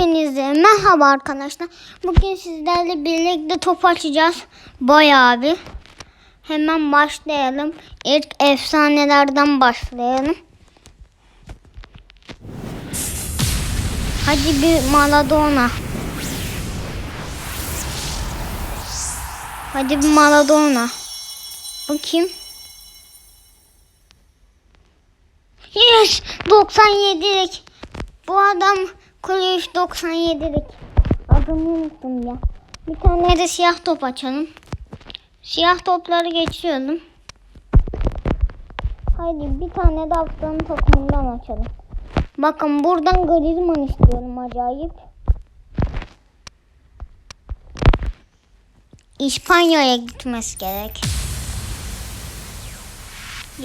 Hepinize merhaba arkadaşlar. Bugün sizlerle birlikte top açacağız. Bayağı bir. Hemen başlayalım. İlk efsanelerden başlayalım. Hadi bir Maradona. Hadi bir Maradona. Bu kim? Yes! 97'lik. Bu adam Kulüş 97'lik. Adını unuttum ya. Bir tane de siyah top açalım. Siyah topları geçiyorum. Haydi bir tane de haftanın takımından açalım. Bakın buradan Griezmann istiyorum acayip. İspanya'ya gitmesi gerek.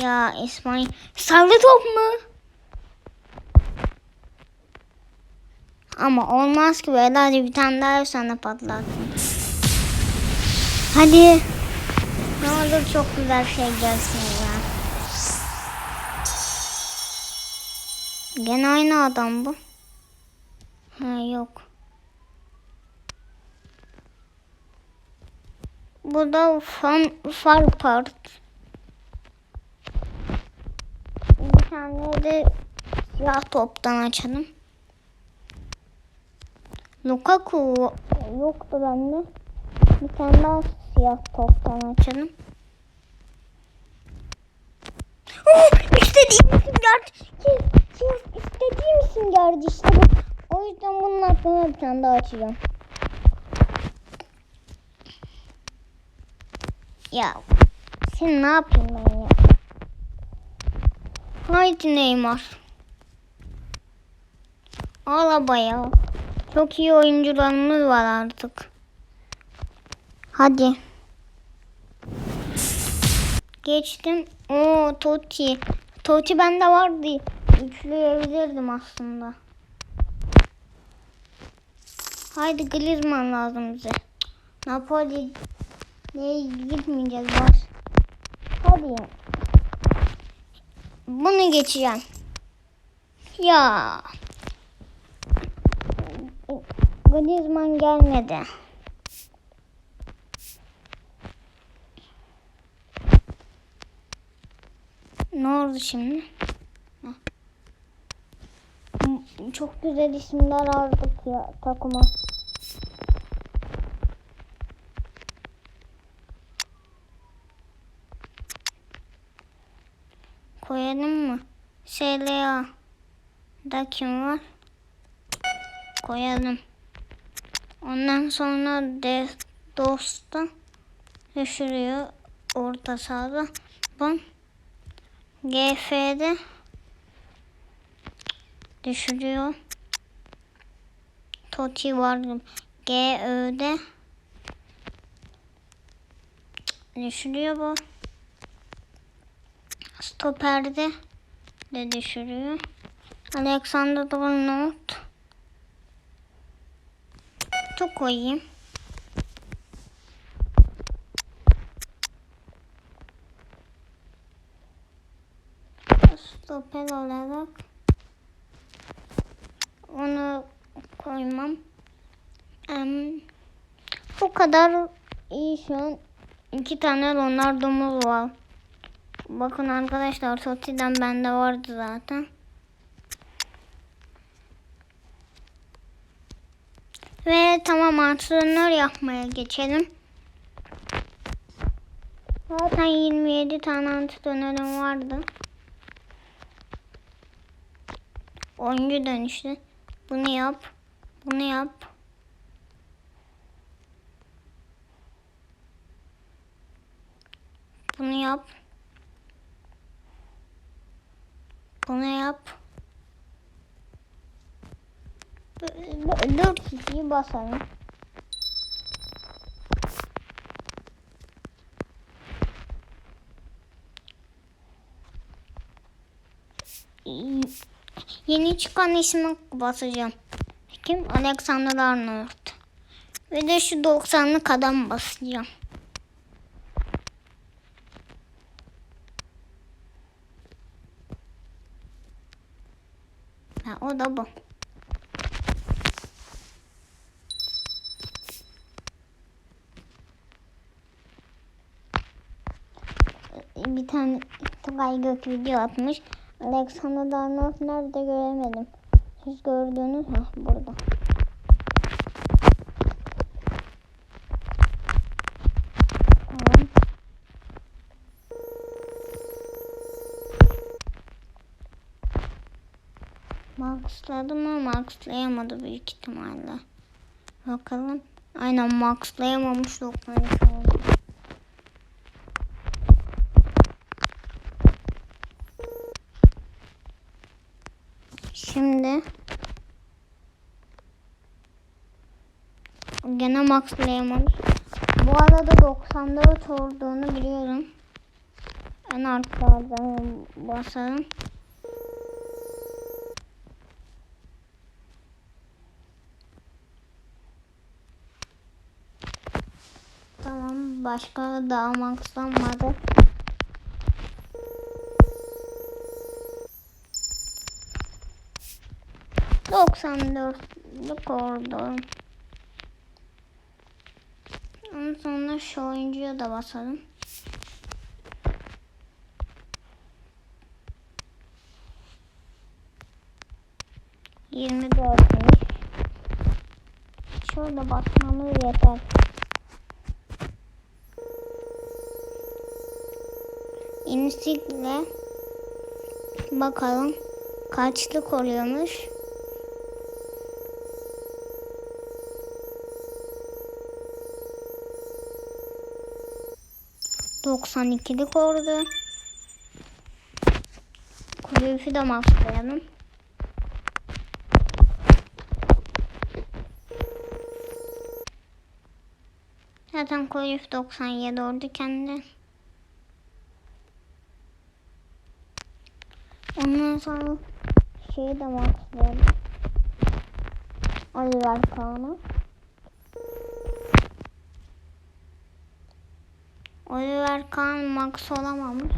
Ya İspanya. Sarı top mu? Ama olmaz ki böyle hadi bir tane daha sana patlattım. Hadi. Ne olur çok güzel şey gelsin ya. Gene aynı adam bu. Ha yok. Bu da fan, far part. Bir tane de siyah toptan açalım. Lukaku yoktu bende. Bir tane daha siyah toptan açalım. Oh, istediğim isim geldi. İstediğim isim geldi işte bu. O yüzden bunun aklına bir tane daha açacağım. Ya sen ne yapayım ben ya? Haydi Neymar. Alaba ya. Çok iyi oyuncularımız var artık. Hadi. Geçtim. Oo Totti. Totti bende vardı. Üçleyebilirdim aslında. Haydi Griezmann lazım bize. Napoli ne gitmeyeceğiz var. Hadi. Bunu geçeceğim. Ya. Griezmann gelmedi. Ne oldu şimdi? Heh. M- Çok güzel isimler aldık ya takıma. Koyalım mı? SLA. Da kim var? Koyalım. Ondan sonra de dosta düşürüyor orta sahada. Bu GF'de düşürüyor. Totti var. GÖ'de düşürüyor bu. Stoper'de de düşürüyor. Alexander Arnold çok koyayım. Stoper olarak onu koymam. Em, bu kadar iyi şu an. İki tane Ronaldo'muz var. Bakın arkadaşlar Totti'den bende vardı zaten. Ve tamam antrenör yapmaya geçelim. Zaten 27 tane antrenörüm vardı. Oyuncu dönüştü. Bunu yap. Bunu yap. Bunu yap. Bunu yap. Dört kişiyi basalım. Yeni çıkan ismi basacağım. Kim? Alexander Arnold. Ve de şu 90'lık adam basacağım. Ha, o da bu. Bir tane Tugay Gök video atmış. Alexander Darnold nerede göremedim. Siz gördünüz mü? Burada. Tamam. Maxladı mı? Maxlayamadı büyük ihtimalle. Bakalım. Aynen maxlayamamış 92 oldu. Şimdi gene maxlayamamış. Bu arada 94 olduğunu biliyorum. En artlardan basalım. Tamam başka daha maxlanmadı. Doksan dörtlük oldu. Ondan sonra şu oyuncuya da basalım. Yirmi dörtmüş. Şöyle basmamız yeter. İnsikle bakalım kaçlık oluyormuş. Doksan ikilik oldu. Kulübü de maxlayalım. Zaten kulüp 97 oldu kendi. Ondan sonra şeyi de maxlayalım. Oliver Kahn'ı. Oliver Kahn max olamamış.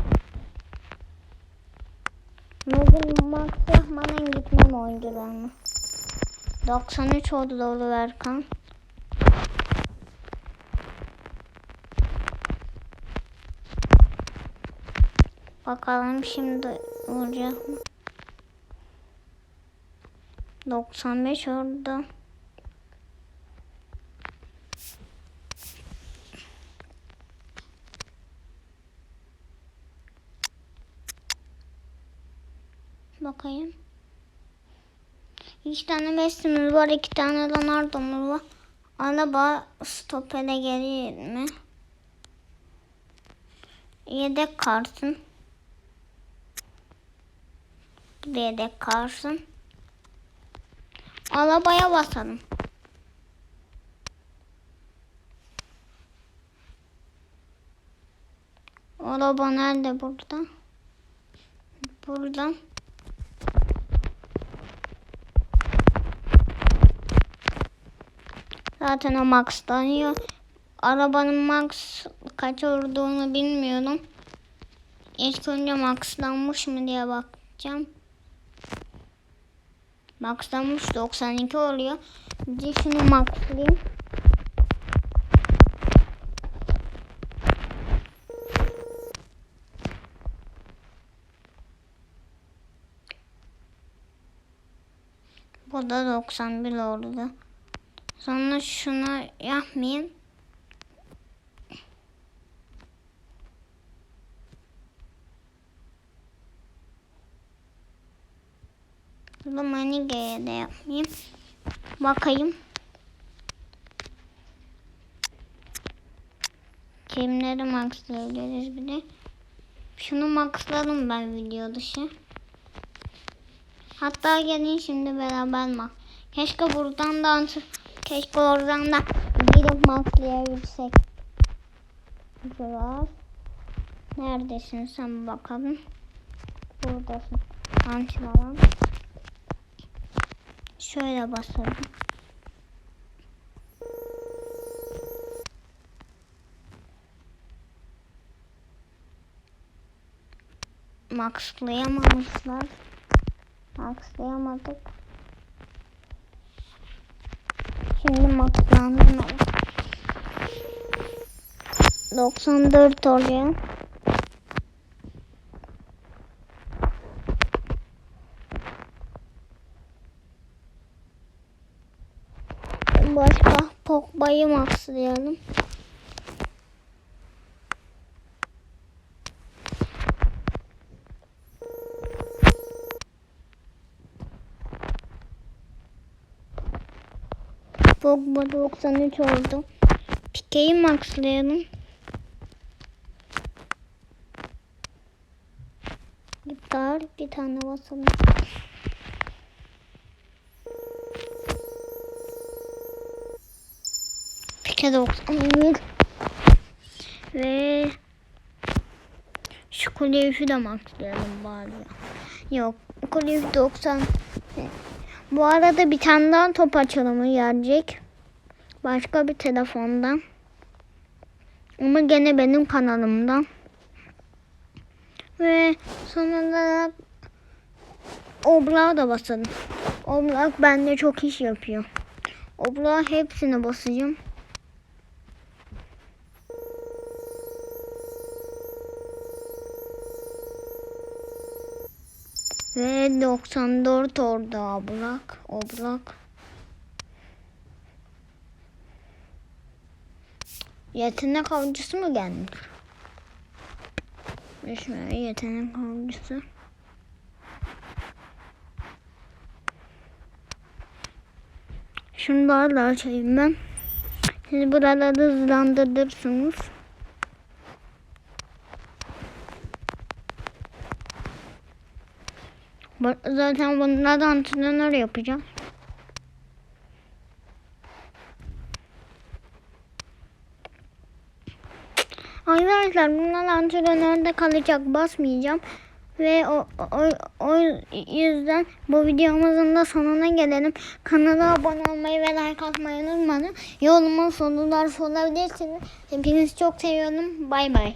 Bugün max yapmadan gitmem oyuncularını. 93 oldu da Oliver Kahn. Bakalım şimdi olacak mı? 95 oldu. Bakayım. İki tane Messi'miz var, iki tane Ronaldo'muz var. Araba stopere gelir mi? Yedek kartın. Yedek kartın. Arabaya basalım. Araba nerede burada? Burada. Zaten o maxlanıyor. Arabanın max kaç olduğunu bilmiyorum. İlk önce maxlanmış mı diye bakacağım. Maxlanmış 92 oluyor. Bir şunu maxlayayım. Bu da 91 oldu. Sonra şunu yapmayayım. Bunu Manige'ye de yapmayayım. Bakayım. Kimleri maxlayabiliriz bir de. Şunu maxladım ben video dışı. Hatta gelin şimdi beraber mak. Keşke buradan da keşke oradan da girip maxlayabilsek. Biraz. Neredesin sen bakalım. Buradasın. Antrenman. Şöyle basalım. Maxlayamamışlar. Maxlayamadık. Şimdi maxlandım. 94 oluyor. Başka Pogba'yı maxlayalım. Pogba 93 oldu. Pike'yi maxlayalım. İptal bir tane basalım. Pike 91 ve şu kuleyfi de maxlayalım bari. Yok kuleyfi 90 bu arada bir tane daha top açılımı gelecek. Başka bir telefondan. Ama gene benim kanalımdan. Ve son olarak Oblak'a da basalım. Oblak bende çok iş yapıyor. Oblak hepsine basacağım. Ve 94 orada oblak. Oblak. Yetenek avcısı mı gelmiş? Şöyle yetenek avcısı. Şunu daha da açayım ben. Siz buraları hızlandırırsınız. Zaten bunlardan antrenör yapacağım. Arkadaşlar bunlar antrenörde kalacak basmayacağım. Ve o, o, o yüzden bu videomuzun da sonuna gelelim. Kanala abone olmayı ve like atmayı unutmayın. Yolumun sorular sorabilirsiniz. Hepinizi çok seviyorum. Bay bay.